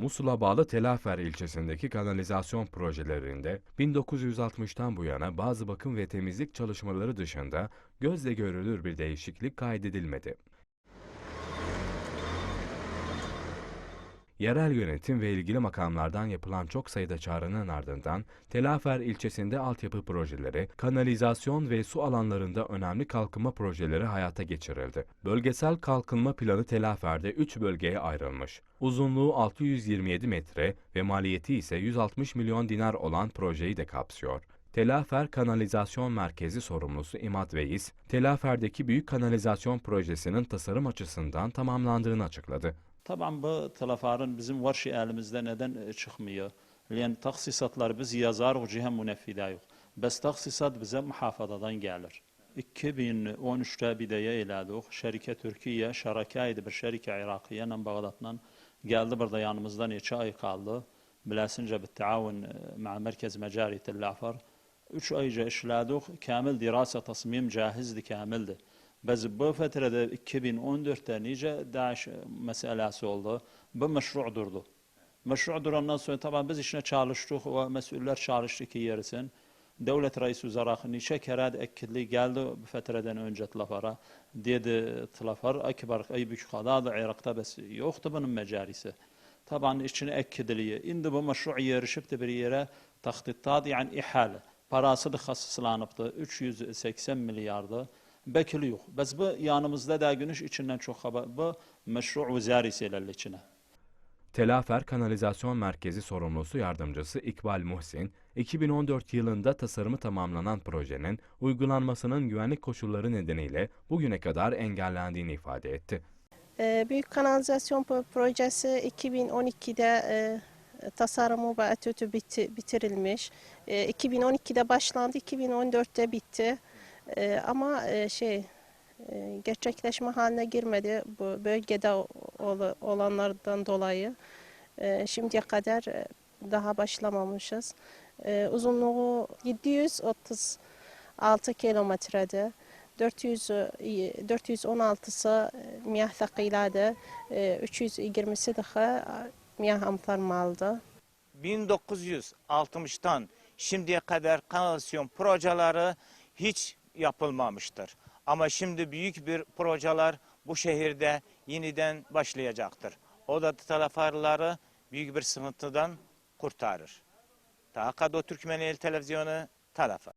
Musul'a bağlı Telafer ilçesindeki kanalizasyon projelerinde 1960'tan bu yana bazı bakım ve temizlik çalışmaları dışında gözle görülür bir değişiklik kaydedilmedi. Yerel yönetim ve ilgili makamlardan yapılan çok sayıda çağrının ardından Telafer ilçesinde altyapı projeleri, kanalizasyon ve su alanlarında önemli kalkınma projeleri hayata geçirildi. Bölgesel kalkınma planı Telafer'de 3 bölgeye ayrılmış. Uzunluğu 627 metre ve maliyeti ise 160 milyon dinar olan projeyi de kapsıyor. Telafer Kanalizasyon Merkezi sorumlusu İmat Veys, Telafer'deki büyük kanalizasyon projesinin tasarım açısından tamamlandığını açıkladı. Taban bu telefarın bizim var şey elimizde neden e, çıkmıyor? Yani taksisatlar biz yazar o cihe müneffida yok. Bes taksisat bize muhafazadan gelir. 2013'te bideye elədik. Şerike Türkiye, şarakaydı bir şerike Irakiye ile Bağdat'la geldi burada yanımızda neçe ay kaldı. Bilesince bir taavun مع مركز مجاري تلعفر Üç ayca işledik. Kamil dirasa tasmim cahizdi, kamildi. Biz bu fetrede 2014'te nice Daesh meselesi oldu. Bu meşru durdu. Meşru durandan sonra tabii biz işine çalıştık ve mesuller çalıştı ki yerisin. Devlet reisi uzarak nice kere ekkidli geldi bu fetreden önce tlafara. Dedi tlafar akbar ay büyük da Irak'ta bes yoktu bunun mecarisi. Tabii içine ekkidiliyor. Indi bu meşru yarışıp da bir yere tahtittat yani ihale. Parası da hasıslanıptı. 380 milyardı. Bekili yok. Biz bu yanımızda da günüş içinden çok haber. Bu meşru vizarisiyle içine. Telafer Kanalizasyon Merkezi sorumlusu yardımcısı İkbal Muhsin, 2014 yılında tasarımı tamamlanan projenin uygulanmasının güvenlik koşulları nedeniyle bugüne kadar engellendiğini ifade etti. Ee, Büyük kanalizasyon pro- projesi 2012'de e, tasarımı ve etütü biti- bitirilmiş. E, 2012'de başlandı, 2014'te bitti. E, ama e, şey e, gerçekleşme haline girmedi bu bölgede ol- olanlardan dolayı. E, şimdiye kadar e, daha başlamamışız. E, uzunluğu 736 kilometrede. 400 416'sı miyah thakilade, 320'si daha miyah amtar maldı. 1960'tan şimdiye kadar kanalizasyon projeleri hiç yapılmamıştır. Ama şimdi büyük bir projeler bu şehirde yeniden başlayacaktır. O da telefarları büyük bir sıkıntıdan kurtarır. Takado Türkmeneli Televizyonu Talafa.